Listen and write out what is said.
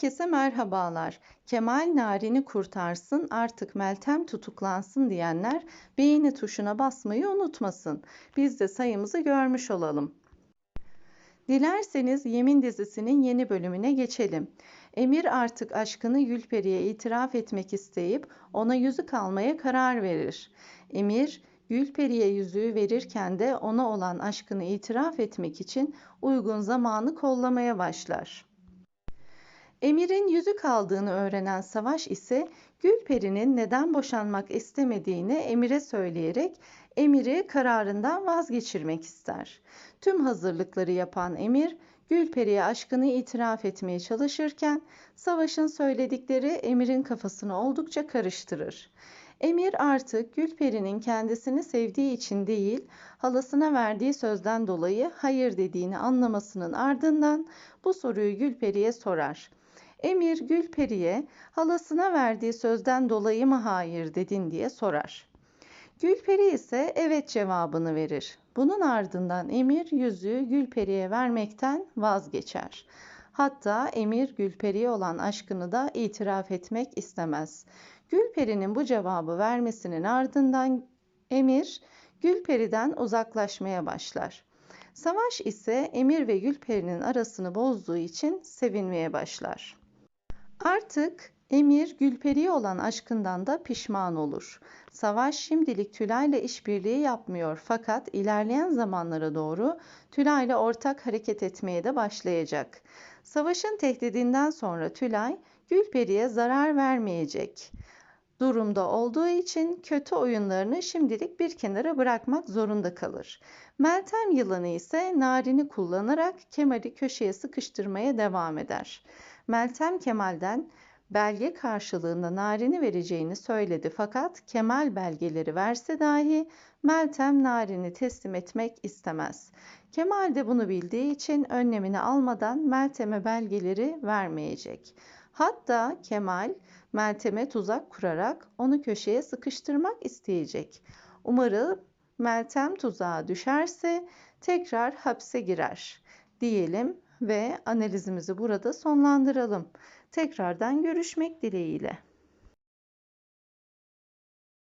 Herkese merhabalar. Kemal Narin'i kurtarsın, artık Meltem tutuklansın diyenler beğeni tuşuna basmayı unutmasın. Biz de sayımızı görmüş olalım. Dilerseniz Yemin dizisinin yeni bölümüne geçelim. Emir artık aşkını Gülperi'ye itiraf etmek isteyip ona yüzük almaya karar verir. Emir Gülperi'ye yüzüğü verirken de ona olan aşkını itiraf etmek için uygun zamanı kollamaya başlar. Emir'in yüzük aldığını öğrenen Savaş ise Gülperi'nin neden boşanmak istemediğini Emir'e söyleyerek Emir'i kararından vazgeçirmek ister. Tüm hazırlıkları yapan Emir, Gülperi'ye aşkını itiraf etmeye çalışırken Savaş'ın söyledikleri Emir'in kafasını oldukça karıştırır. Emir artık Gülperi'nin kendisini sevdiği için değil, halasına verdiği sözden dolayı hayır dediğini anlamasının ardından bu soruyu Gülperi'ye sorar. Emir Gülperi'ye halasına verdiği sözden dolayı mı hayır dedin diye sorar. Gülperi ise evet cevabını verir. Bunun ardından Emir yüzüğü Gülperi'ye vermekten vazgeçer. Hatta Emir Gülperi'ye olan aşkını da itiraf etmek istemez. Gülperi'nin bu cevabı vermesinin ardından Emir Gülperi'den uzaklaşmaya başlar. Savaş ise Emir ve Gülperi'nin arasını bozduğu için sevinmeye başlar. Artık Emir Gülperi'ye olan aşkından da pişman olur. Savaş şimdilik Tülay'la işbirliği yapmıyor fakat ilerleyen zamanlara doğru Tülay'la ortak hareket etmeye de başlayacak. Savaşın tehdidinden sonra Tülay Gülperi'ye zarar vermeyecek durumda olduğu için kötü oyunlarını şimdilik bir kenara bırakmak zorunda kalır. Meltem yılanı ise narini kullanarak Kemal'i köşeye sıkıştırmaya devam eder. Meltem Kemal'den belge karşılığında narini vereceğini söyledi fakat Kemal belgeleri verse dahi Meltem narini teslim etmek istemez. Kemal de bunu bildiği için önlemini almadan Meltem'e belgeleri vermeyecek. Hatta Kemal Meltem'e tuzak kurarak onu köşeye sıkıştırmak isteyecek. Umarım Meltem tuzağa düşerse tekrar hapse girer diyelim ve analizimizi burada sonlandıralım. Tekrardan görüşmek dileğiyle.